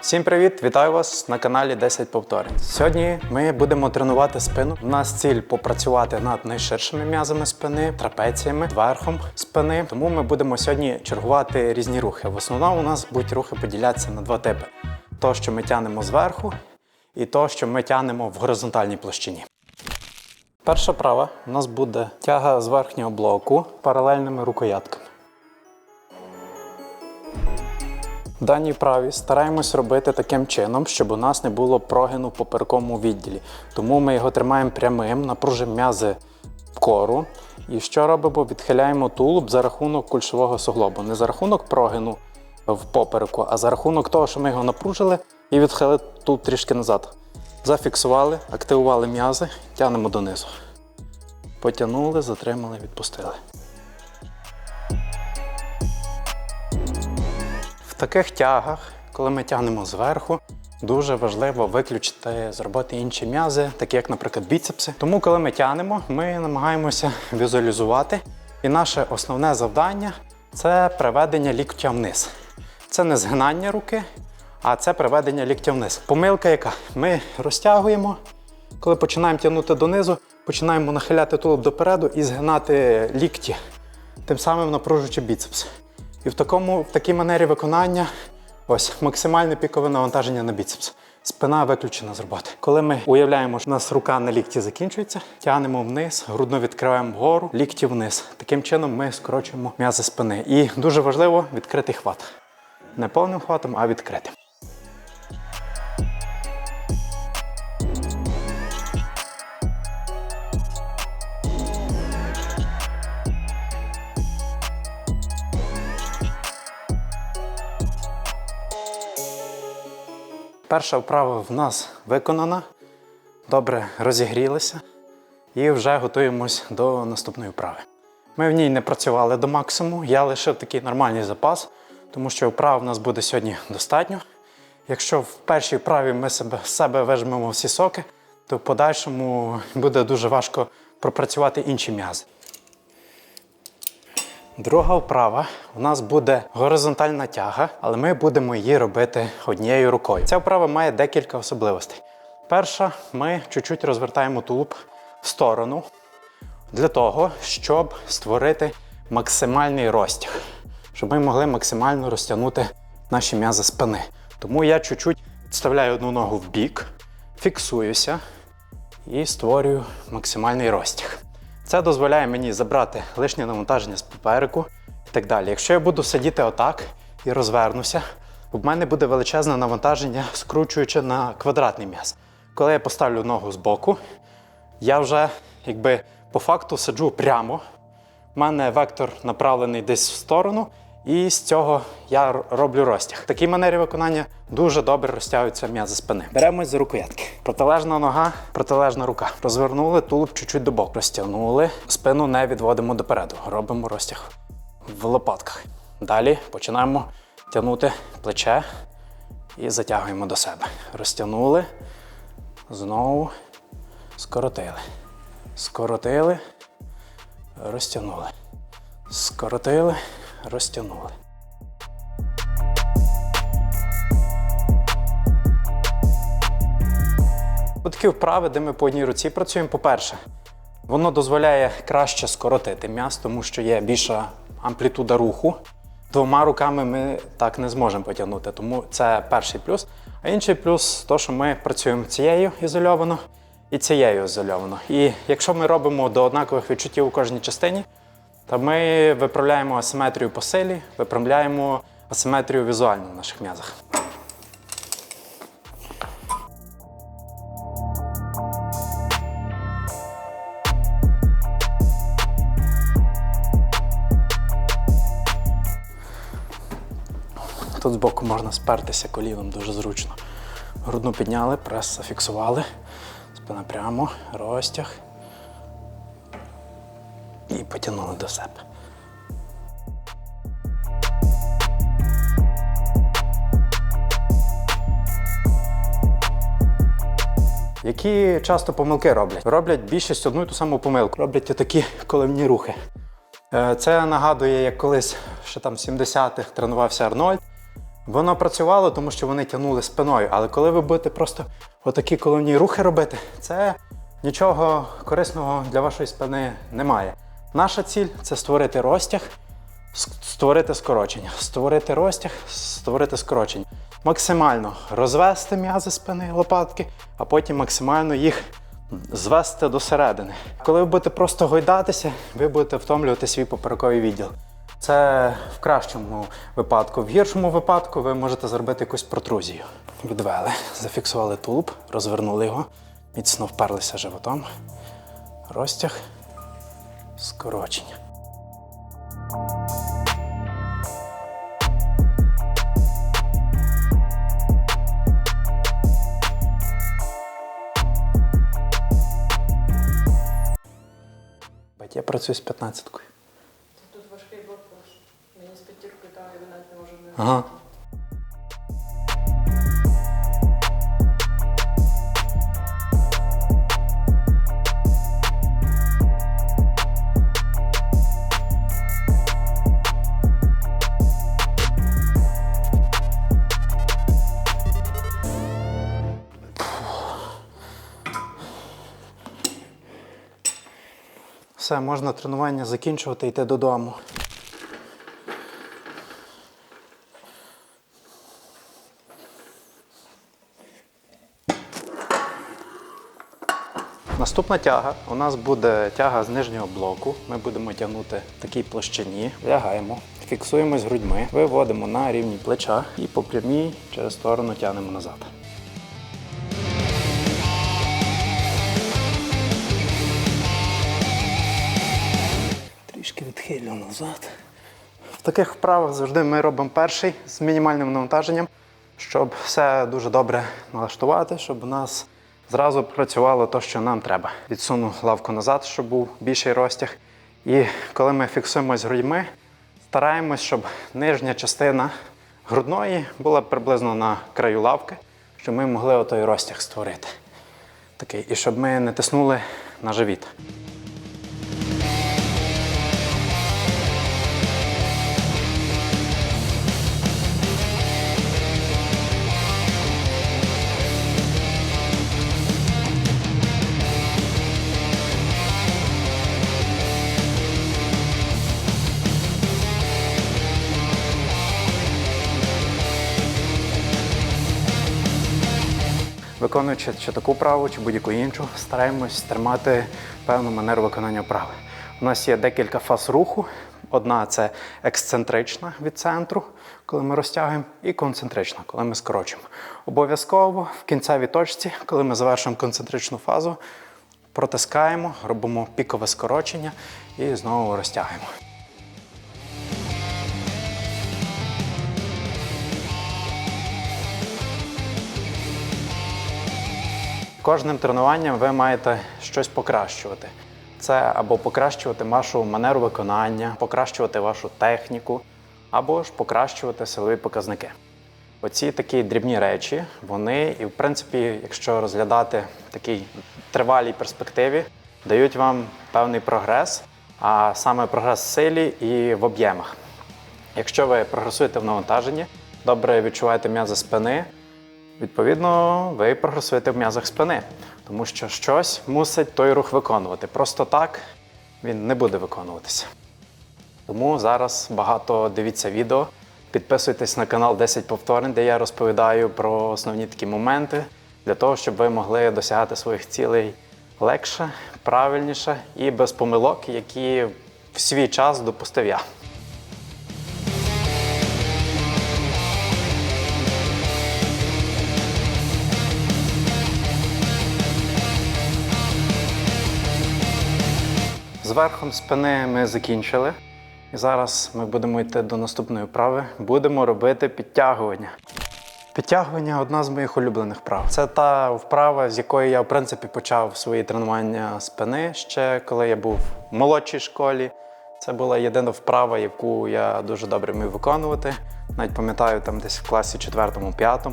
Всім привіт! Вітаю вас на каналі 10 повторень. Сьогодні ми будемо тренувати спину. У нас ціль попрацювати над найширшими м'язами спини, трапеціями, верхом спини. Тому ми будемо сьогодні чергувати різні рухи. В основному у нас будуть рухи поділятися на два типи: то, що ми тягнемо зверху, і то, що ми тягнемо в горизонтальній площині. Перша права у нас буде тяга з верхнього блоку паралельними рукоятками. В даній праві стараємось робити таким чином, щоб у нас не було прогину в поперековому відділі. Тому ми його тримаємо прямим, напружимо м'язи кору. І що робимо? Відхиляємо тулуб за рахунок кульшового суглобу. Не за рахунок прогину в попереку, а за рахунок того, що ми його напружили і відхилили тут трішки назад. Зафіксували, активували м'язи, тягнемо донизу. Потягнули, затримали, відпустили. Таких тягах, коли ми тягнемо зверху, дуже важливо виключити з роботи інші м'язи, такі як, наприклад, біцепси. Тому, коли ми тягнемо, ми намагаємося візуалізувати. І наше основне завдання це приведення ліктя вниз. Це не згинання руки, а це приведення ліктя вниз. Помилка яка? Ми розтягуємо, коли починаємо тягнути донизу, починаємо нахиляти тулуб допереду і згинати лікті, тим самим напружуючи біцепс. І в, такому, в такій манері виконання ось максимальне пікове навантаження на біцепс. Спина виключена з роботи. Коли ми уявляємо, що у нас рука на лікті закінчується, тягнемо вниз, грудно відкриваємо вгору, лікті вниз. Таким чином ми скорочуємо м'язи спини. І дуже важливо відкритий хват. Не повним хватом, а відкритим. Перша вправа в нас виконана. Добре розігрілися і вже готуємось до наступної вправи. Ми в ній не працювали до максимуму, я лишив такий нормальний запас, тому що вправ у нас буде сьогодні достатньо. Якщо в першій вправі ми себе, себе вижмемо всі соки, то в подальшому буде дуже важко пропрацювати інші м'язи. Друга вправа у нас буде горизонтальна тяга, але ми будемо її робити однією рукою. Ця вправа має декілька особливостей. Перша, ми чуть-чуть розвертаємо тулуб в сторону для того, щоб створити максимальний розтяг, щоб ми могли максимально розтягнути наші м'язи спини. Тому я чуть-чуть відставляю одну ногу в бік, фіксуюся і створюю максимальний розтяг. Це дозволяє мені забрати лишнє навантаження з попереку і так далі. Якщо я буду сидіти отак і розвернуся, в мене буде величезне навантаження, скручуючи на квадратний м'яз. Коли я поставлю ногу збоку, я вже якби по факту сиджу прямо. У мене вектор направлений десь в сторону, і з цього я роблю розтяг. В такій манері виконання дуже добре розтягуються м'язи спини. Беремось за рукоятки. Протилежна нога, протилежна рука. Розвернули тулуб чуть-чуть до боку. Розтягнули, спину не відводимо допереду. Робимо розтяг в лопатках. Далі починаємо тягнути плече і затягуємо до себе. Розтягнули, знову скоротили. Скоротили, розтягнули. Скоротили, розтягнули. Такі вправи, де ми по одній руці працюємо. По-перше, воно дозволяє краще скоротити м'яз, тому що є більша амплітуда руху. Двома руками ми так не зможемо потягнути, тому це перший плюс. А інший плюс то, що ми працюємо цією ізольовано і цією ізольовано. І якщо ми робимо до однакових відчуттів у кожній частині, то ми виправляємо асиметрію по силі, виправляємо асиметрію візуально в наших м'язах. Тут збоку можна спертися коліном дуже зручно. Грудну підняли, прес зафіксували. Спина прямо, розтяг. Потягнули до себе. Які часто помилки роблять? Роблять більшість одну і ту саму помилку. Роблять такі коливні рухи. Е, Це нагадує, як колись ще там в 70-х тренувався Арнольд. Воно працювало, тому що вони тягнули спиною. Але коли ви будете просто отакі коловні рухи робити, це нічого корисного для вашої спини немає. Наша ціль це створити розтяг, створити скорочення, створити розтяг, створити скорочення. Максимально розвести м'язи спини, лопатки, а потім максимально їх звести до середини. Коли ви будете просто гойдатися, ви будете втомлювати свій поперековий відділ. Це в кращому випадку. В гіршому випадку ви можете зробити якусь протрузію. Відвели, зафіксували тулуб, розвернули його, міцно вперлися животом. Розтяг, скорочення. Я працюю з 15-кою. Тут важкий блокпост. Мені з п'ятіркою там і навіть не можу не Ага. Все, можна тренування закінчувати, і йти додому. Наступна тяга. У нас буде тяга з нижнього блоку. Ми будемо тягнути в такій площині. Лягаємо, фіксуємось грудьми, виводимо на рівні плеча і по прямій через сторону тягнемо назад. Відхилю назад. В таких вправах завжди ми робимо перший з мінімальним навантаженням, щоб все дуже добре налаштувати, щоб у нас зразу працювало те, що нам треба. Відсуну лавку назад, щоб був більший розтяг. І коли ми фіксуємось грудьми, стараємось, щоб нижня частина грудної була приблизно на краю лавки, щоб ми могли отой розтяг створити. Такий, і щоб ми не тиснули на живіт. Виконуючи чи таку праву, чи будь-яку іншу, стараємось тримати певну манеру виконання вправи. У нас є декілька фаз руху. Одна це ексцентрична від центру, коли ми розтягуємо, і концентрична, коли ми скорочуємо. Обов'язково в кінцевій точці, коли ми завершуємо концентричну фазу, протискаємо, робимо пікове скорочення і знову розтягуємо. Кожним тренуванням ви маєте щось покращувати. Це або покращувати вашу манеру виконання, покращувати вашу техніку, або ж покращувати силові показники. Оці такі дрібні речі, вони, і в принципі, якщо розглядати в такій тривалій перспективі, дають вам певний прогрес, а саме прогрес в силі і в об'ємах. Якщо ви прогресуєте в навантаженні, добре відчуваєте м'язи спини, Відповідно, ви прогресуєте в м'язах спини, тому що щось мусить той рух виконувати. Просто так він не буде виконуватися. Тому зараз багато дивіться відео, підписуйтесь на канал 10 повторень, де я розповідаю про основні такі моменти для того, щоб ви могли досягати своїх цілей легше, правильніше і без помилок, які в свій час допустив я. З верхом спини ми закінчили. І зараз ми будемо йти до наступної вправи. Будемо робити підтягування. Підтягування одна з моїх улюблених вправ. Це та вправа, з якої я, в принципі, почав свої тренування спини ще коли я був в молодшій школі. Це була єдина вправа, яку я дуже добре вмів виконувати. Навіть пам'ятаю, там десь в класі 4-5,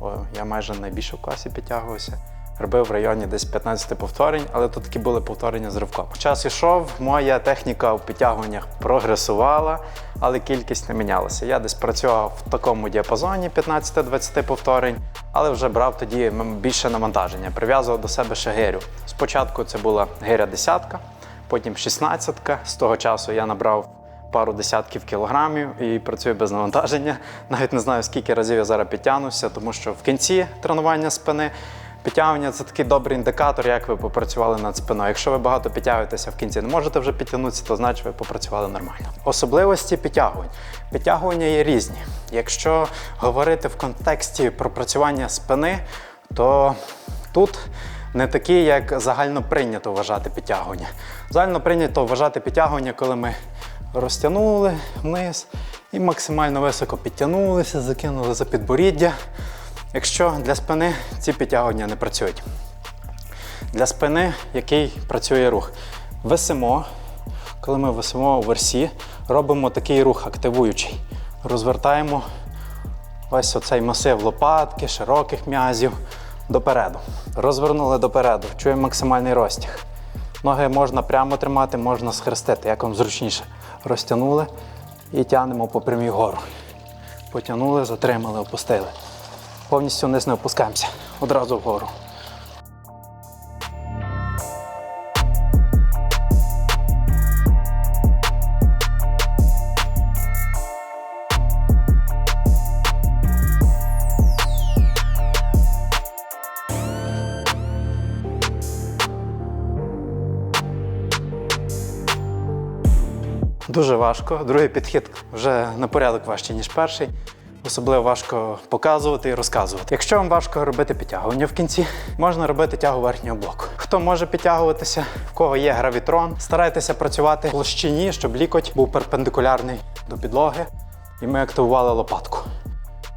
о, я майже найбільше в класі підтягувався. Робив в районі десь 15 повторень, але тут такі були повторення з ривком. Час ішов, моя техніка в підтягуваннях прогресувала, але кількість не мінялася. Я десь працював в такому діапазоні 15-20 повторень, але вже брав тоді більше навантаження, прив'язував до себе ще гирю. Спочатку це була гиря десятка, потім 16. З того часу я набрав пару десятків кілограмів і працюю без навантаження. Навіть не знаю, скільки разів я зараз підтягнуся, тому що в кінці тренування спини. Підтягування це такий добрий індикатор, як ви попрацювали над спиною. Якщо ви багато підтягуєтеся в кінці, не можете вже підтягнутися, то значить ви попрацювали нормально. Особливості підтягувань. Підтягування є різні. Якщо говорити в контексті пропрацювання спини, то тут не такі, як загально прийнято вважати підтягування. Загально прийнято вважати підтягування, коли ми розтягнули вниз і максимально високо підтягнулися, закинули за підборіддя. Якщо для спини ці підтягування не працюють. Для спини який працює рух? Висимо. Коли ми висимо у версі, робимо такий рух активуючий. Розвертаємо весь оцей масив лопатки, широких м'язів допереду. Розвернули допереду, чуємо максимальний розтяг. Ноги можна прямо тримати, можна схрестити, як вам зручніше. Розтягнули і тягнемо по прямій вгору. Потягнули, затримали, опустили. Повністю вниз не опускаємося, одразу вгору. Дуже важко. Другий підхід вже на порядок важче, ніж перший. Особливо важко показувати і розказувати. Якщо вам важко робити підтягування в кінці, можна робити тягу верхнього блоку. Хто може підтягуватися, в кого є гравітрон, старайтеся працювати в площині, щоб лікоть був перпендикулярний до підлоги, і ми активували лопатку.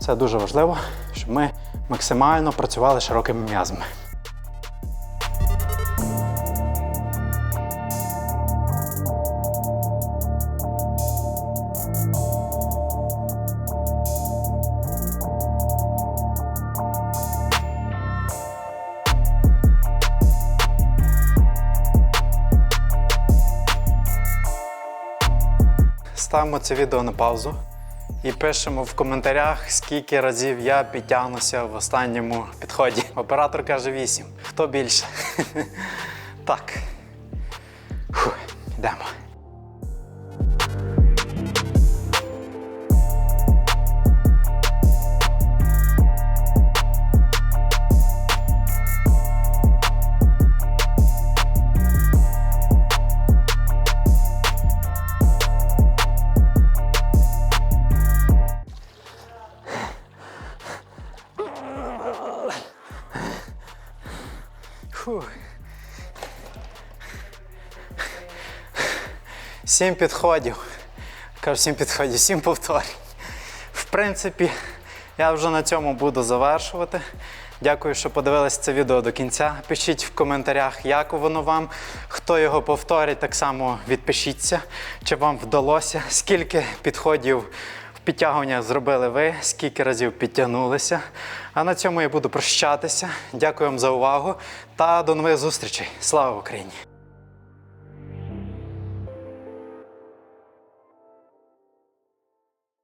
Це дуже важливо, щоб ми максимально працювали широкими м'язами. Ставимо це відео на паузу і пишемо в коментарях, скільки разів я підтягнуся в останньому підході. Оператор каже 8. Хто більше? Так. Фух, йдемо. Сім підходів. Кажу, сім підходів, сім повторень. В принципі, я вже на цьому буду завершувати. Дякую, що подивились це відео до кінця. Пишіть в коментарях, як воно вам. Хто його повторить, так само відпишіться, чи вам вдалося, скільки підходів в підтягування зробили ви, скільки разів підтягнулися. А на цьому я буду прощатися. Дякую вам за увагу та до нових зустрічей. Слава Україні!